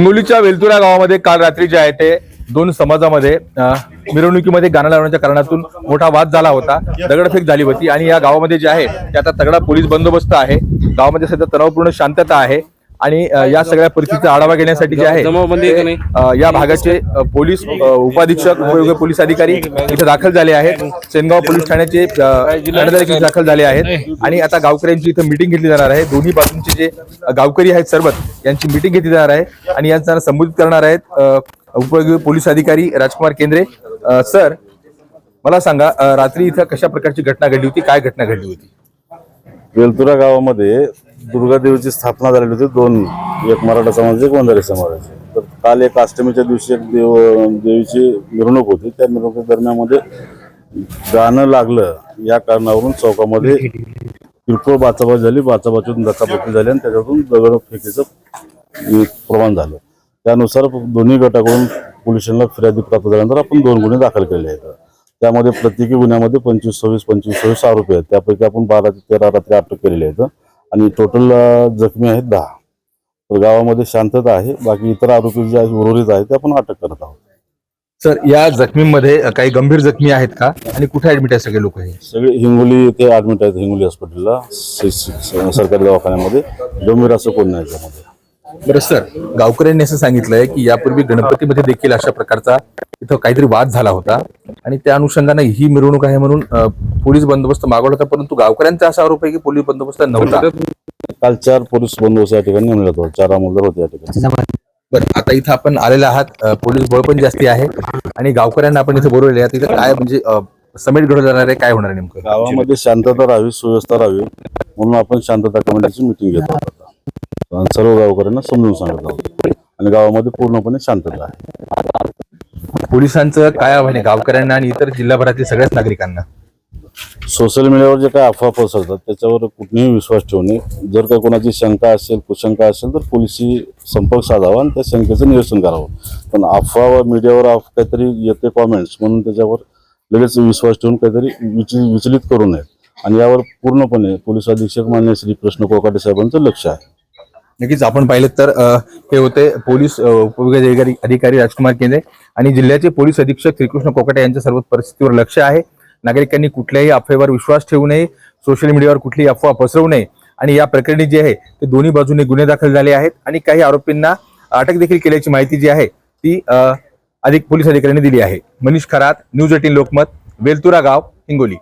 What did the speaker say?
हिंगोलीच्या वेलतुरा गावामध्ये काल रात्री जे आहे ते दोन समाजामध्ये मिरवणुकीमध्ये गाणं लावण्याच्या कारणातून मोठा वाद झाला होता दगडफेक झाली होती आणि या गावामध्ये जे आहे ते आता तगडा पोलीस बंदोबस्त आहे. गावामध्ये सध्या तणावपूर्ण शांतता आहे. आणि या सगळ्या परिस्थितीचा आढावा घेण्यासाठी जे आहे जमावबंदी आहे का नाही? ते, अ, या भागाचे पोलीस उपाधीक्षक उपयोगी पोलीस अधिकारी इथे दाखल झाले आहेत. सेनगाव पोलीस ठाण्याचे दाखल झाले आहेत. आणि आता गावकऱ्यांची इथे मिटिंग घेतली जाणार आहे. दोन्ही बाजूंचे जे गावकरी आहेत सर्वच यांची मिटिंग घेतली जाणार आहे. आणि यांना संबोधित करणार आहेत उपयोगी पोलीस अधिकारी राजकुमार केंद्रे. सर मला सांगा रात्री इथं कशा प्रकारची घटना घडली होती? काय घटना घडली होती? वेलतुरा गावामध्ये दुर्गादेवीची स्थापना झालेली होती दोन एक मराठा समाजाची एक वंजारी समाजाची. तर काल एक अष्टमीच्या दिवशी एक देव देवीची मिरवणूक होती. त्या मिरवणुकी दरम्यानमध्ये गाणं लागलं. या कारणावरून चौकामध्ये किरकोळ बाचाबाच झाली. बाचाबाचून धक्काबुक्की झाली आणि त्याच्यातून दगड फेकीचं प्रमाण झालं. त्यानुसार दोन्ही गटाकडून पोलिसांना फिर्यादी प्राप्त झाल्यानंतर आपण दोन गुन्हे दाखल केले आहेत. त्यामध्ये प्रत्येकी गुन्ह्यामध्ये पंचवीस सव्वीस पंचवीस सव्वीस आरोपी आहेत. त्यापैकी आपण बारा ते तेरा रात्री अटक केलेली आहेत. आणि टोटल जखमी आहेत दहा. तर गावामध्ये शांतता आहे बाकी इतर आरोपी जे आहेत उर्वरित आहेत ते आपण अटक करत आहोत. सर या जखमींमध्ये काही गंभीर जखमी आहेत का? आणि कुठे ऍडमिट आहे सगळे लोक हे? सगळे हिंगोली इथे ऍडमिट आहेत हिंगोली हॉस्पिटलला सरकारी दवाखान्यामध्ये. गंभीर असं कोण नाही त्यामध्ये बरं सर गावकऱ्यांनी असं सांगितलंय की यापूर्वी गणपतीमध्ये देखील अशा प्रकारचा इथं काहीतरी वाद झाला होता. आणि त्या अनुषंगाने ही मिरवणूक आहे म्हणून पोलीस बंदोबस्त मागवला होता परंतु गावकऱ्यांचा असा आरोप आहे की पोलीस बंदोबस्त नव्हता. काल चार पोलीस बंदोबस्त या ठिकाणी नेमले होते चार अमोलदार होते या ठिकाणी. बरं आता इथं आपण आलेले आहात पोलीस बळ पण जास्ती आहे आणि गावकऱ्यांना आपण इथे बोलवले आहात. इथं काय म्हणजे समेट घडवलं जाणार आहे काय होणार नेमकं? गावामध्ये शांतता राहावी सुव्यवस्था राहावी म्हणून आपण शांतता कमिटीची मिटिंग घेतो आणि सर्व गावकऱ्यांना समजून सांगत आहोत. आणि गावामध्ये पूर्णपणे शांतता आहे. पोलिसांचं काय आव्हान आहे गावकऱ्यांना आणि इतर जिल्हाभरातील सगळ्याच नागरिकांना? सोशल मीडियावर जे काही अफवा पसरतात त्याच्यावर कुठेही विश्वास ठेवू नये. जर काही कोणाची शंका असेल कुशंका असेल तर पोलिसशी संपर्क साधावा आणि त्या शंकेचं निरसन करावं. पण अफवा व मीडियावर अफ- काहीतरी येते कॉमेंट्स म्हणून त्याच्यावर लगेच विश्वास ठेवून काहीतरी विचलित करू नये. आणि यावर पूर्णपणे पोलीस अधीक्षक मान्य श्री कृष्ण कोकाटे साहेबांचं लक्ष आहे. नक्कीच आपण पाहिलं तर हे होते पोलीस अ, उपविभागीय अधिकारी राजकुमार केंद्रे आणि जिल्ह्याचे पोलीस अधीक्षक श्रीकृष्ण कोकाटे यांच्या सर्व परिस्थितीवर लक्ष आहे. नागरिकांनी कुठल्याही अफवेवर विश्वास ठेवू नये सोशल मीडियावर कुठलीही अफवा पसरवू नये आणि या प्रकरणी जे आहे ते दोन्ही बाजूने गुन्हे दाखल झाले आहेत आणि काही आरोपींना अटक देखील केल्याची माहिती जी आहे ती अधिक पोलीस अधिकाऱ्यांनी दिली आहे. मनीष खरात न्यूज एटीन लोकमत वेलतुरा गाव हिंगोली.